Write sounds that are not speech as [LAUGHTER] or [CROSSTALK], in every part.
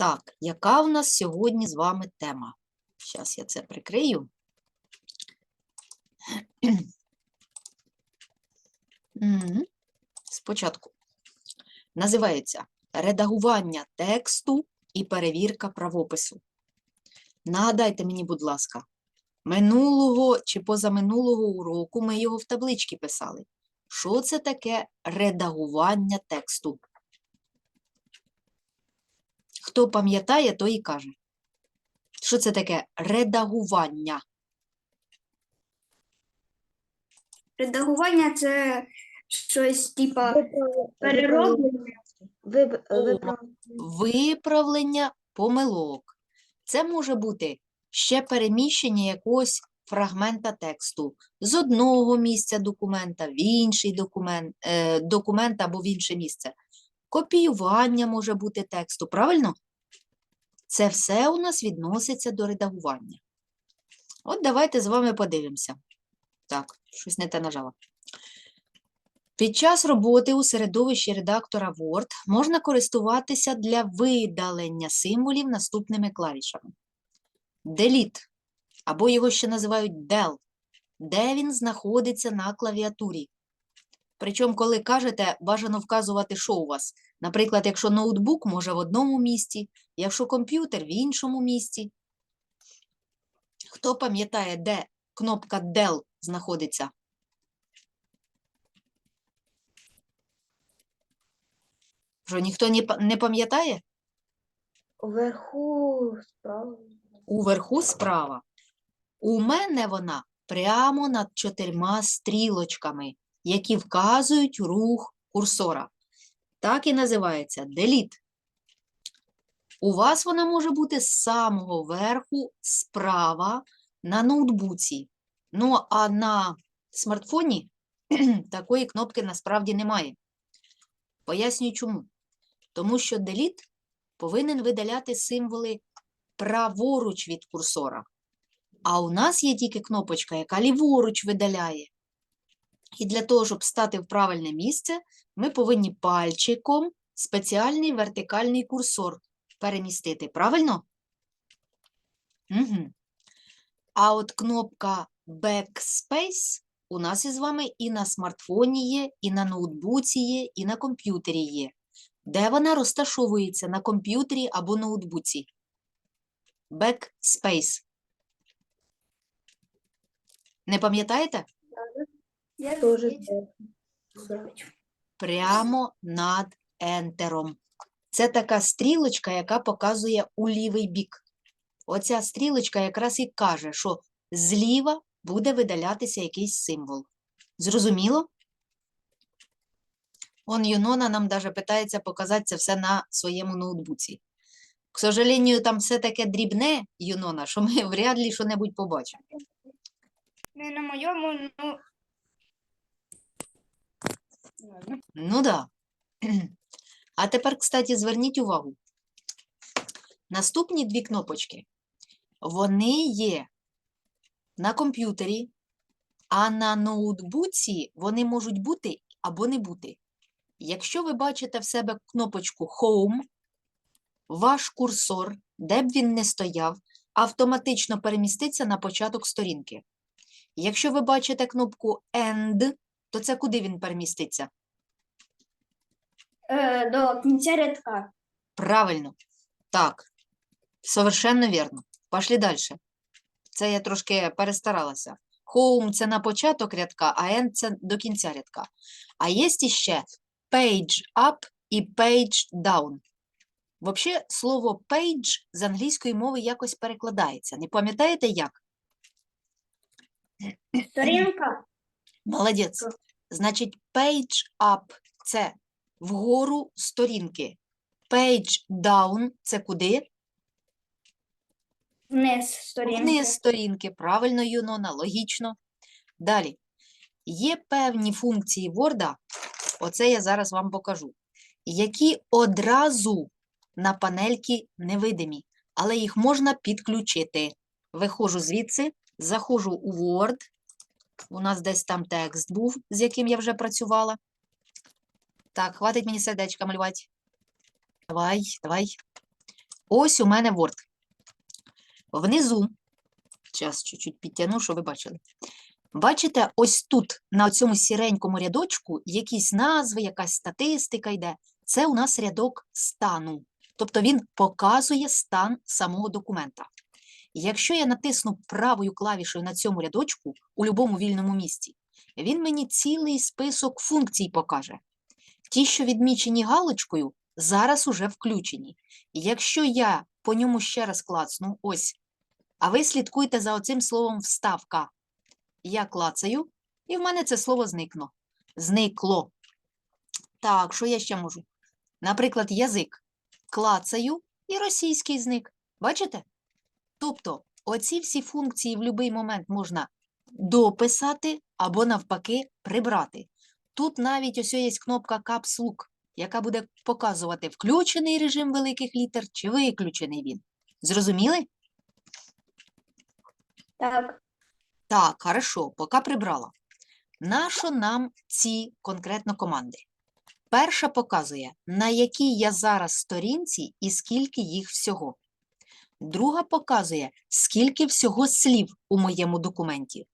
Так, яка в нас сьогодні з вами тема? Зараз я це прикрию. Спочатку. Називається редагування тексту і перевірка правопису. Нагадайте мені, будь ласка, минулого чи позаминулого уроку ми його в табличці писали. Що це таке редагування тексту? Хто пам'ятає, той і каже. Що це таке редагування? Редагування це щось типа перероблення. Вип- Виправлення помилок. Це може бути ще переміщення якогось фрагмента тексту з одного місця документа в інший документ, е, документ або в інше місце. Копіювання може бути тексту, правильно? Це все у нас відноситься до редагування. От давайте з вами подивимося. Так, щось не те нажала. Під час роботи у середовищі редактора Word можна користуватися для видалення символів наступними клавішами. Delete, або його ще називають del, де він знаходиться на клавіатурі. Причому, коли кажете, бажано вказувати, що у вас. Наприклад, якщо ноутбук може в одному місці, якщо комп'ютер в іншому місці. Хто пам'ятає, де кнопка Del знаходиться? Що ніхто не пам'ятає? Вверху справа. Уверху справа. У мене вона прямо над чотирма стрілочками, які вказують рух курсора. Так і називається Delete. У вас вона може бути з самого верху справа на ноутбуці. Ну, а на смартфоні [CLEARS THROAT] такої кнопки насправді немає. Пояснюю чому. Тому що Delete повинен видаляти символи праворуч від курсора. А у нас є тільки кнопочка, яка ліворуч видаляє. І для того, щоб стати в правильне місце, ми повинні пальчиком спеціальний вертикальний курсор перемістити. Правильно? Угу. А от кнопка Backspace у нас із вами і на смартфоні є, і на ноутбуці є, і на комп'ютері є. Де вона розташовується на комп'ютері або ноутбуці? Backspace. Не пам'ятаєте? Я Тоже Прямо над ентером. Це така стрілочка, яка показує у лівий бік. Оця стрілочка якраз і каже, що зліва буде видалятися якийсь символ. Зрозуміло? Он Юнона нам даже питається показати це все на своєму ноутбуці. К сожалению, там все таке дрібне, Юнона, що ми [LAUGHS] вряд ли що-небудь побачимо. Не на моєму, ну. Ну да. А тепер, кстати, зверніть увагу. Наступні дві кнопочки, вони є на комп'ютері, а на ноутбуці вони можуть бути або не бути. Якщо ви бачите в себе кнопочку Home, ваш курсор, де б він не стояв, автоматично переміститься на початок сторінки. Якщо ви бачите кнопку End, то це куди він переміститься? Е, до кінця рядка. Правильно. Так. Совершенно вірно. Пошли далі. Це я трошки перестаралася. Home – це на початок рядка, а end – це до кінця рядка. А є ще page up і page down. Взагалі, слово page з англійської мови якось перекладається. Не пам'ятаєте як? Сторінка. Молодець. Значить, page up – це вгору сторінки. Page down – це куди? Вниз сторінки. Вниз сторінки, правильно, Юнона, логічно. Далі. Є певні функції Word, оце я зараз вам покажу, які одразу на панельки невидимі, але їх можна підключити. Виходжу звідси, заходжу у Word. У нас десь там текст був, з яким я вже працювала. Так, хватить мені сердечка малювати. Давай, давай. Ось у мене Word. Внизу, зараз чуть-чуть підтягну, щоб ви бачили. Бачите, ось тут, на цьому сіренькому рядочку, якісь назви, якась статистика йде. Це у нас рядок стану. Тобто він показує стан самого документа. Якщо я натисну правою клавішею на цьому рядочку у будь-якому вільному місці, він мені цілий список функцій покаже. Ті, що відмічені галочкою, зараз уже включені. Якщо я по ньому ще раз клацну, ось, а ви слідкуйте за оцим словом вставка. Я клацаю, і в мене це слово зникло. Зникло. Так, що я ще можу? Наприклад, язик. Клацаю і російський зник. Бачите? Тобто, оці всі функції в будь-який момент можна дописати або навпаки прибрати. Тут навіть ось є кнопка Caps Look, яка буде показувати, включений режим великих літер чи виключений він. Зрозуміли? Так. Так, хорошо, поки прибрала. Нащо нам ці конкретно команди? Перша показує, на якій я зараз сторінці і скільки їх всього. Друга показує, скільки всього слів у моєму документі.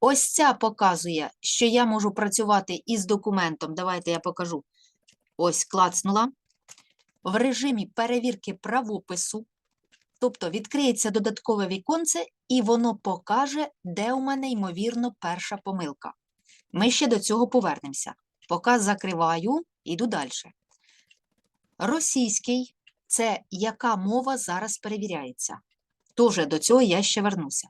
Ось ця показує, що я можу працювати із документом. Давайте я покажу. Ось клацнула. В режимі перевірки правопису. Тобто відкриється додаткове віконце, і воно покаже, де у мене, ймовірно, перша помилка. Ми ще до цього повернемося. Поки закриваю, іду далі. Російський це яка мова зараз перевіряється. Тоже до цього я ще вернуся.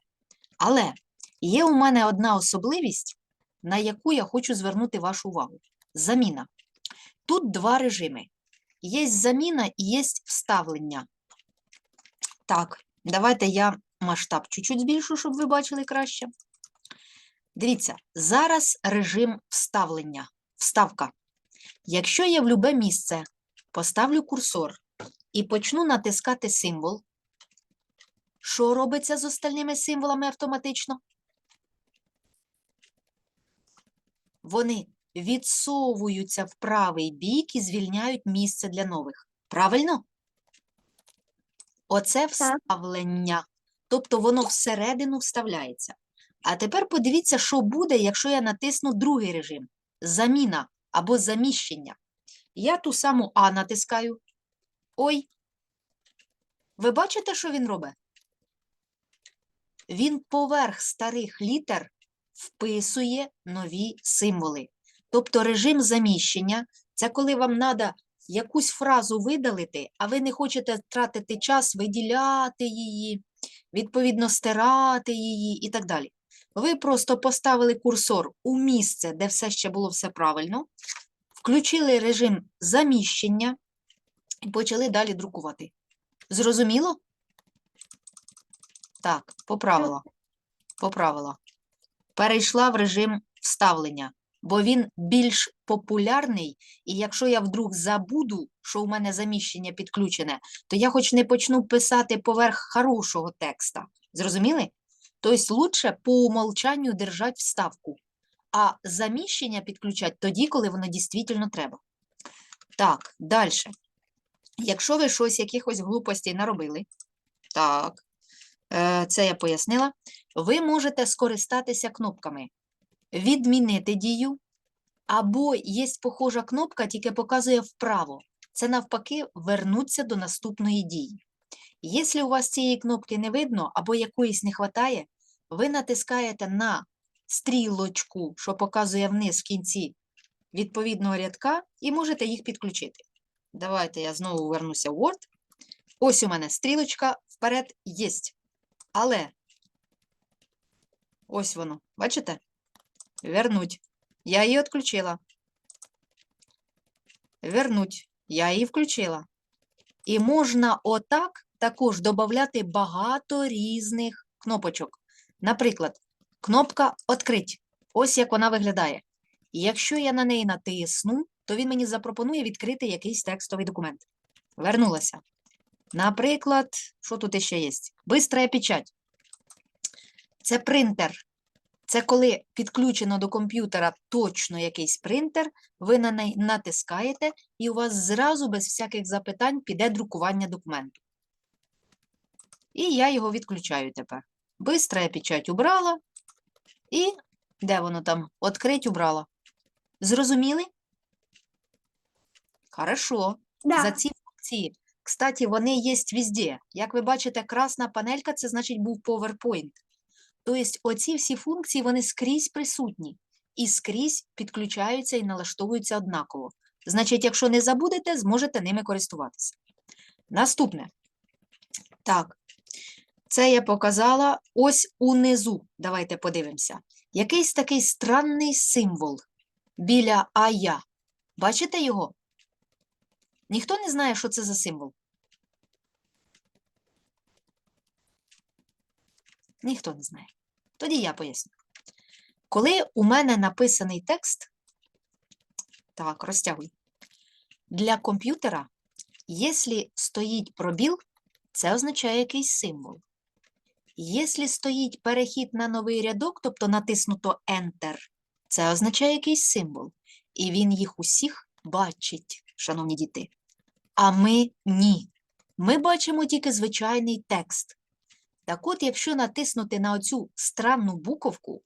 Але є у мене одна особливість, на яку я хочу звернути вашу увагу. Заміна. Тут два режими. Є заміна і є вставлення. Так, давайте я масштаб чуть-чуть збільшу, щоб ви бачили краще. Дивіться, зараз режим вставлення, вставка. Якщо я в любе місце поставлю курсор і почну натискати символ, що робиться з остальними символами автоматично? Вони відсовуються в правий бік і звільняють місце для нових. Правильно? Оце вставлення. Тобто воно всередину вставляється. А тепер подивіться, що буде, якщо я натисну другий режим заміна або заміщення. Я ту саму А натискаю. Ой. Ви бачите, що він робить? Він поверх старих літер вписує нові символи. Тобто режим заміщення це коли вам треба якусь фразу видалити, а ви не хочете тратити час виділяти її, відповідно, стирати її і так далі. Ви просто поставили курсор у місце, де все ще було все правильно, включили режим заміщення і почали далі друкувати. Зрозуміло? Так, поправила. Поправила. Перейшла в режим вставлення, бо він більш популярний, і якщо я вдруг забуду, що у мене заміщення підключене, то я хоч не почну писати поверх хорошого текста. Зрозуміли? Тобто лучше по умолчанню держать вставку, а заміщення підключать тоді, коли воно дійсно треба. Так, далі. Якщо ви щось, якихось глупостей наробили, так, е, це я пояснила, ви можете скористатися кнопками відмінити дію, або є похожа кнопка, тільки показує вправо. Це навпаки вернуться до наступної дії. Якщо у вас цієї кнопки не видно або якоїсь не вистачає, ви натискаєте на стрілочку, що показує вниз в кінці відповідного рядка, і можете їх підключити. Давайте я знову вернуся в Word. Ось у мене стрілочка вперед є. Але ось воно, бачите? Вернуть. Я її відключила. Вернуть. Я її включила. І можна отак також додати багато різних кнопочок. Наприклад, кнопка «Открить». Ось як вона виглядає. Якщо я на неї натисну, то він мені запропонує відкрити якийсь текстовий документ. Вернулася. Наприклад, що тут ще є? Бистрая печать. Це принтер. Це коли підключено до комп'ютера точно якийсь принтер, ви на неї натискаєте, і у вас зразу без всяких запитань піде друкування документу. І я його відключаю тепер. Бистро я печать убрала. І де воно там? Открить убрала. Зрозуміли? Хорошо. Да. За ці функції, кстати, вони є везде. Як ви бачите, красна панелька це значить був PowerPoint. Тобто, оці всі функції вони скрізь присутні і скрізь підключаються і налаштовуються однаково. Значить, якщо не забудете, зможете ними користуватися. Наступне. Так, це я показала ось унизу. Давайте подивимося. Якийсь такий странний символ біля ая. Бачите його? Ніхто не знає, що це за символ? Ніхто не знає. Тоді я поясню. Коли у мене написаний текст, так, розтягуй. Для комп'ютера, якщо стоїть пробіл, це означає якийсь символ. Якщо стоїть перехід на новий рядок, тобто натиснуто Enter, це означає якийсь символ. І він їх усіх бачить, шановні діти. А ми ні. Ми бачимо тільки звичайний текст. Так от, якщо натиснути на оцю странну буковку,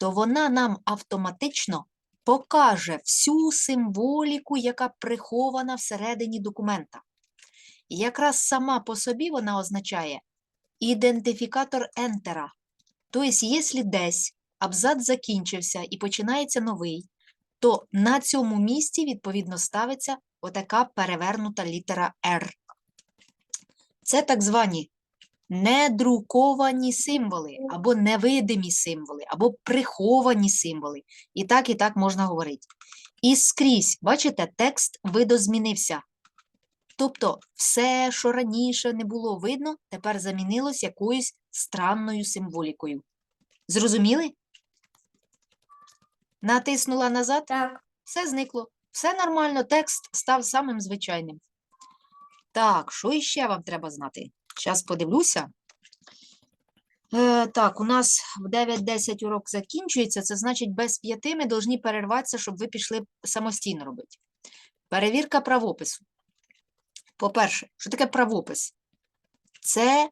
то вона нам автоматично покаже всю символіку, яка прихована всередині документа. І якраз сама по собі вона означає ідентифікатор ентера. Тобто, якщо десь абзац закінчився і починається новий, то на цьому місці, відповідно, ставиться отака перевернута літера R. Це так звані недруковані символи, або невидимі символи, або приховані символи. І так, і так можна говорити. І скрізь, бачите, текст видозмінився. Тобто все, що раніше не було видно, тепер замінилось якоюсь странною символікою. Зрозуміли? Натиснула назад, Так. все зникло. Все нормально, текст став самим звичайним. Так, що іще вам треба знати? Зараз подивлюся. Е, так, у нас в 9-10 урок закінчується, це значить без п'яти ми повинні перерватися, щоб ви пішли самостійно робити. Перевірка правопису. По-перше, що таке правопис? Це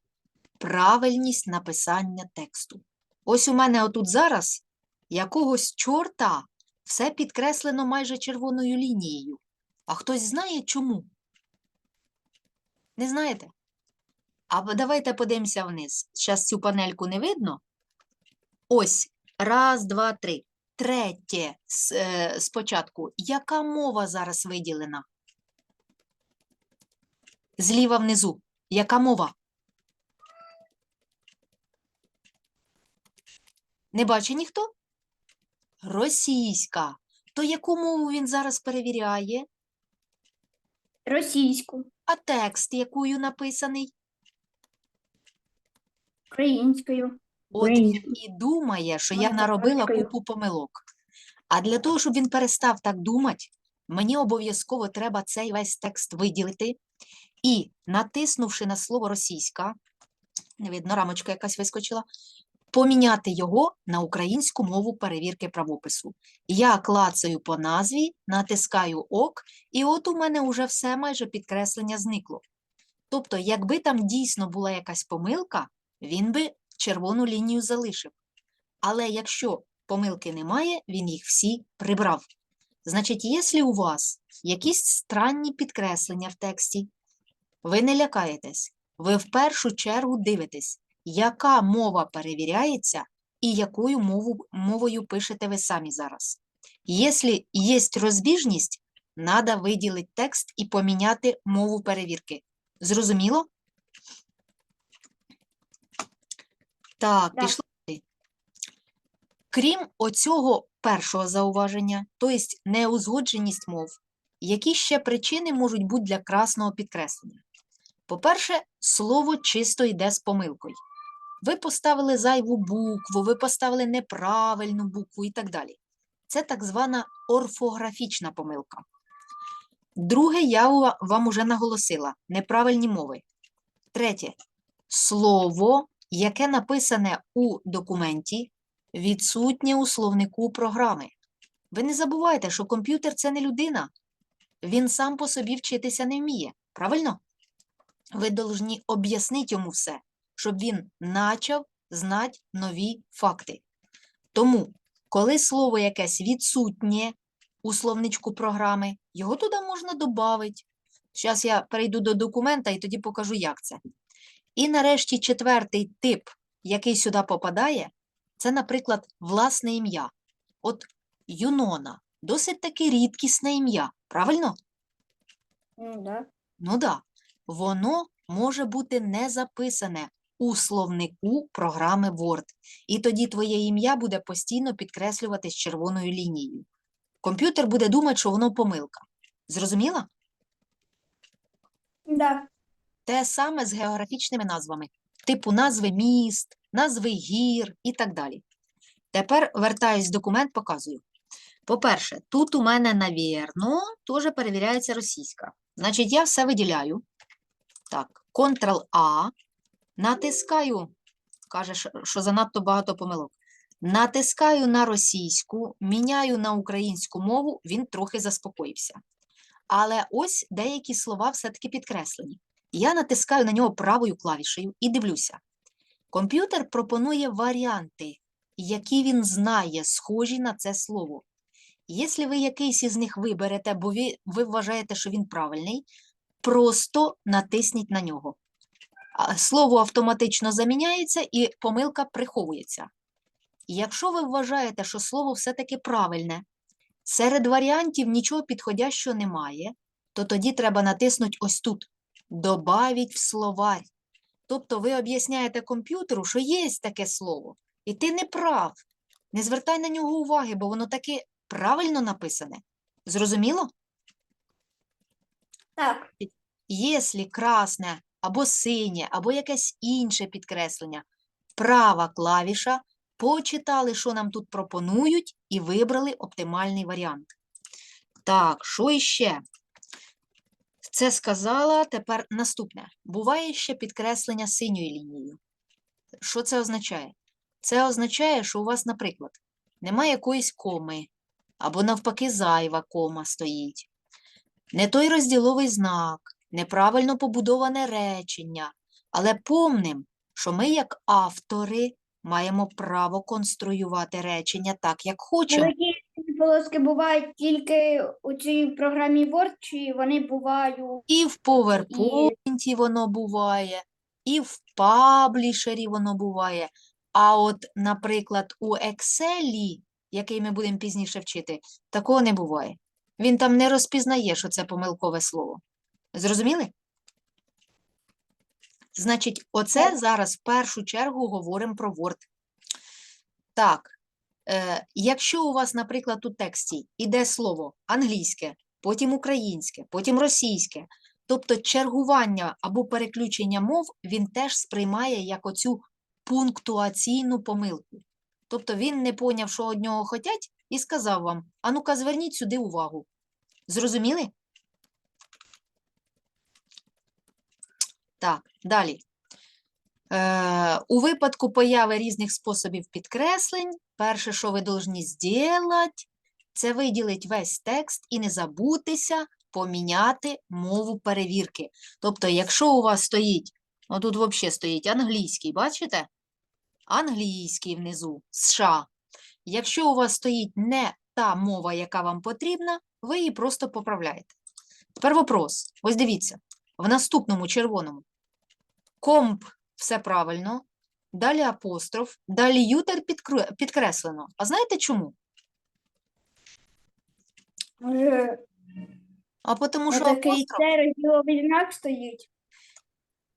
правильність написання тексту. Ось у мене отут зараз якогось чорта все підкреслено майже червоною лінією. А хтось знає чому? Не знаєте? А давайте подивимося вниз. Зараз цю панельку не видно. Ось, раз, два, три. Третє е, спочатку. Яка мова зараз виділена? Зліва внизу. Яка мова? Не бачить ніхто? Російська. То яку мову він зараз перевіряє? Російську, А текст, якою написаний? українською. От він і думає, що я наробила купу помилок. А для того, щоб він перестав так думати, мені обов'язково треба цей весь текст виділити і, натиснувши на слово російська, не видно, рамочка якась вискочила, поміняти його на українську мову перевірки правопису. Я клацаю по назві, натискаю ок, і от у мене вже все майже підкреслення зникло. Тобто, якби там дійсно була якась помилка, він би червону лінію залишив. Але якщо помилки немає, він їх всі прибрав. Значить, якщо у вас якісь странні підкреслення в тексті, ви не лякаєтесь, ви в першу чергу дивитесь, яка мова перевіряється і якою мову, мовою пишете ви самі зараз. Якщо є розбіжність, треба виділити текст і поміняти мову перевірки. Зрозуміло? Так, Да. пішли. Крім оцього першого зауваження, тобто неузгодженість мов, які ще причини можуть бути для красного підкреслення? По-перше, слово чисто йде з помилкою. Ви поставили зайву букву, ви поставили неправильну букву і так далі. Це так звана орфографічна помилка. Друге, я вам уже наголосила неправильні мови. Третє, слово, яке написане у документі, відсутнє у словнику програми. Ви не забувайте, що комп'ютер це не людина. Він сам по собі вчитися не вміє. Правильно? Ви повинні об'яснити йому все. Щоб він начав знати нові факти. Тому, коли слово якесь відсутнє у словничку програми, його туди можна додати. Зараз я перейду до документа і тоді покажу, як це. І нарешті четвертий тип, який сюди попадає, це, наприклад, власне ім'я. От Юнона досить таки рідкісне ім'я, правильно? Ну, да. Ну да, воно може бути не записане у словнику програми Word, і тоді твоє ім'я буде постійно підкреслюватись червоною лінією. Комп'ютер буде думати, що воно помилка. Зрозуміла? Да. Те саме з географічними назвами, типу назви міст, назви гір і так далі. Тепер вертаюсь в документ, показую. По-перше, тут у мене, навірно, теж перевіряється російська. Значить, я все виділяю. Так, Ctrl-A, натискаю, каже, що- занадто багато помилок. Натискаю на російську, міняю на українську мову, він трохи заспокоївся. Але ось деякі слова все-таки підкреслені. Я натискаю на нього правою клавішею і дивлюся. Комп'ютер пропонує варіанти, які він знає, схожі на це слово. Якщо ви якийсь із них виберете, бо ви, ви вважаєте, що він правильний, просто натисніть на нього. Слово автоматично заміняється і помилка приховується. Якщо ви вважаєте, що слово все-таки правильне, серед варіантів нічого підходящого немає, то тоді треба натиснути ось тут «Добавить в словарь». Тобто ви об'ясняєте комп'ютеру, що є таке слово, і ти не прав. Не звертай на нього уваги, бо воно таки правильно написане. Зрозуміло? Так. Якщо красне або синє, або якесь інше підкреслення, права клавіша, почитали, що нам тут пропонують, і вибрали оптимальний варіант. Так, що іще? Це сказала, тепер наступне. Буває ще підкреслення синьою лінією. Що це означає? Це означає, що у вас, наприклад, немає якоїсь коми, або навпаки зайва кома стоїть. Не той розділовий знак, неправильно побудоване речення, але помним, що ми, як автори, маємо право конструювати речення так, як хочемо. Великі полоски бувають тільки у цій програмі Word, чи вони бувають. І в PowerPoint воно буває, і в паблішері воно буває. А от, наприклад, у Excel, який ми будемо пізніше вчити, такого не буває. Він там не розпізнає, що це помилкове слово. Зрозуміли? Значить, оце зараз в першу чергу говоримо про Word. Так, е, якщо у вас, наприклад, у тексті іде слово англійське, потім українське, потім російське, тобто чергування або переключення мов він теж сприймає як оцю пунктуаційну помилку. Тобто він не поняв, що од нього хотять, і сказав вам: а ну-ка, зверніть сюди увагу. Зрозуміли? Так, далі. Е, у випадку появи різних способів підкреслень, перше, що ви повинні зробити, це виділити весь текст і не забутися поміняти мову перевірки. Тобто, якщо у вас стоїть, ну тут взагалі стоїть англійський, бачите? Англійський внизу, США. Якщо у вас стоїть не та мова, яка вам потрібна, ви її просто поправляєте. Тепер вопрос. Ось дивіться, в наступному червоному. Комп все правильно, далі апостроф, далі ютер підкреслено. А знаєте чому? Може, А тому що такий апостроф, цей розділовий знак стоїть.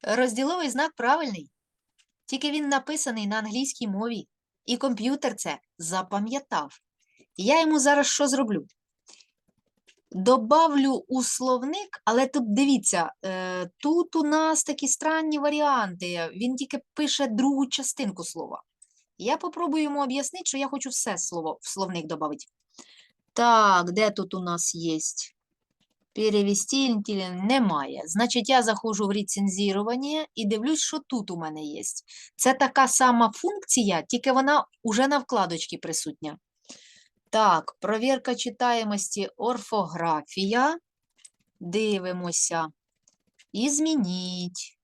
розділовий знак правильний, тільки він написаний на англійській мові, і комп'ютер це запам'ятав. Я йому зараз що зроблю? Добавлю у словник, але тут дивіться, е, тут у нас такі странні варіанти. Він тільки пише другу частинку слова. Я попробую йому об'яснити, що я хочу все слово в словник додати. Так, де тут у нас є? Перевести немає. Значить, я заходжу в рецензірування і дивлюсь, що тут у мене є. Це така сама функція, тільки вона уже на вкладочці присутня. Так, провірка читаємості орфографія. Дивимося. І змініть.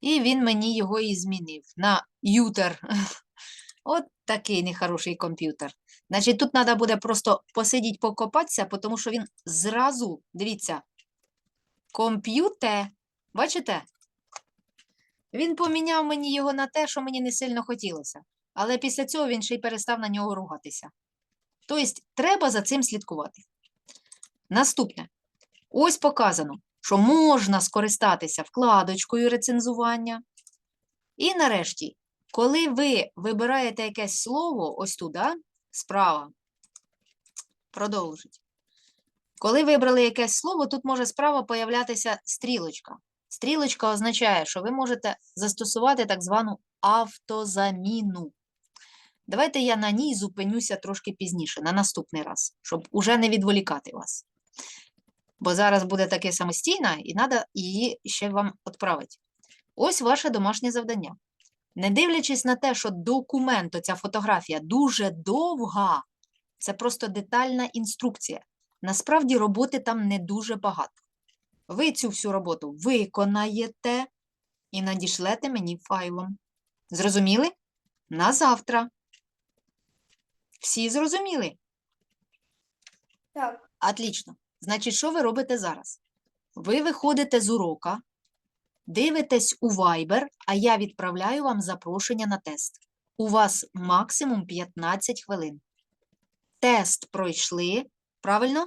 І він мені його і змінив на ютер. [LAUGHS] От такий нехороший комп'ютер. Значить, тут треба буде просто посидіти, покопатися, тому що він зразу, дивіться, комп'ютер, бачите? Він поміняв мені його на те, що мені не сильно хотілося. Але після цього він ще й перестав на нього ругатися. Тобто, треба за цим слідкувати. Наступне. Ось показано, що можна скористатися вкладочкою рецензування. І нарешті, коли ви вибираєте якесь слово, ось туди, справа, продовжить. Коли вибрали якесь слово, тут може справа появлятися стрілочка. Стрілочка означає, що ви можете застосувати так звану автозаміну. Давайте я на ній зупинюся трошки пізніше, на наступний раз, щоб уже не відволікати вас. Бо зараз буде таке самостійне, і треба її ще вам відправити. Ось ваше домашнє завдання. Не дивлячись на те, що документ, оця фотографія дуже довга, це просто детальна інструкція. Насправді роботи там не дуже багато. Ви цю всю роботу виконаєте і надішлете мені файлом. Зрозуміли? На завтра. Всі зрозуміли? Так, Отлично. Значить, що ви робите зараз? Ви виходите з урока, дивитесь у Viber, а я відправляю вам запрошення на тест. У вас максимум 15 хвилин. Тест пройшли, правильно?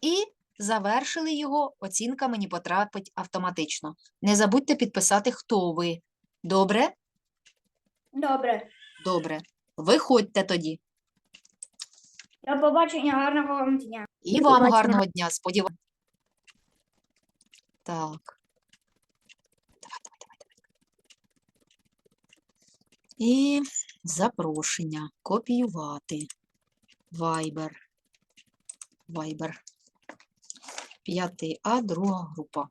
І завершили його, оцінка мені потрапить автоматично. Не забудьте підписати, хто ви. Добре? добре. Добре. Виходьте тоді. До побачення, гарного вам дня. І вам побачення. гарного дня, сподіваюся. Так. Давай, давай, давай, давай. І запрошення. Копіювати. Viber. Viber. 5 А, друга група.